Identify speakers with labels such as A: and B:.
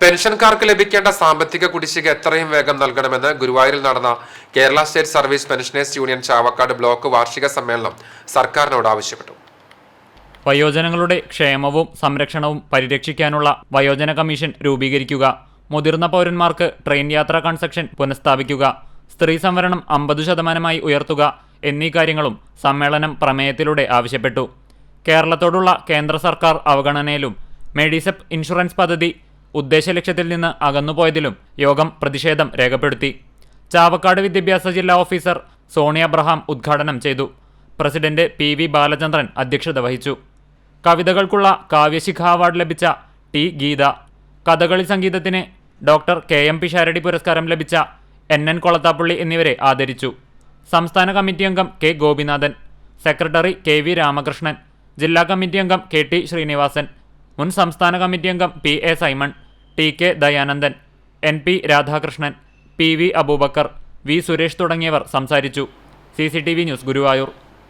A: പെൻഷൻകാർക്ക് ലഭിക്കേണ്ട സാമ്പത്തിക കുടിശ്ശിക എത്രയും വേഗം നൽകണമെന്ന് ഗുരുവായൂരിൽ നടന്ന Kerala State Service Pensioners Union Chavakkad block വാർഷിക സമ്മേളനം സർക്കാരിനോട് ആവശ്യപ്പെട്ടു.
B: വയോജനങ്ങളുടെ ക്ഷേമവും സംരക്ഷണവും പരിരക്ഷിക്കാനുള്ള വയോജന കമ്മീഷൻ രൂപീകരിക്കുക. മുതിർന്ന പൗരന്മാർക്ക് ട്രെയിൻ യാത്രാ കൺസെക്ഷൻ പുനഃസ്ഥാപിക്കുക. സ്ത്രീ സംവരണം അമ്പത് ശതമാനമായി ഉയർത്തുക എന്നീ കാര്യങ്ങളും സമ്മേളനം പ്രമേയത്തിലൂടെ ആവശ്യപ്പെട്ടു. കേരളത്തോടുള്ള കേന്ദ്ര സർക്കാർ അവഗണനയിലും മെഡിസെപ്പ് ഇൻഷുറൻസ് പദ്ധതി ഉദ്ദേശലക്ഷ്യത്തിൽ നിന്ന് അകന്നുപോയതിലും യോഗം പ്രതിഷേധം രേഖപ്പെടുത്തി. ചാവക്കാട് വിദ്യാഭ്യാസ ജില്ലാ ഓഫീസർ സോണിയ അബ്രഹാം ഉദ്ഘാടനം ചെയ്തു. പ്രസിഡന്റ് പി വി ബാലചന്ദ്രൻ അധ്യക്ഷത വഹിച്ചു. കവിതകൾക്കുള്ള കാവ്യശിഖ അവാർഡ് ലഭിച്ച ടി ഗീത. കഥകളി സംഗീതത്തിന് doctor K. M. P Sharady പുരസ്കാരം ലഭിച്ച എൻ. എൻ. കൊളത്താപ്പള്ളി എന്നിവരെ ആദരിച്ചു. സംസ്ഥാന കമ്മിറ്റി അംഗം K. Gopinathan secretary K. V. Ramakrishnan ജില്ലാ കമ്മിറ്റി അംഗം കെ. ടി ശ്രീനിവാസൻ മുൻ സംസ്ഥാന കമ്മിറ്റി അംഗം P. A. Simon T K Dayanandan N P Radhakrishnan P V Abubakar V Suresh തുടങ്ങിയവർ സംസാരിച്ചു. C News Guruvayur.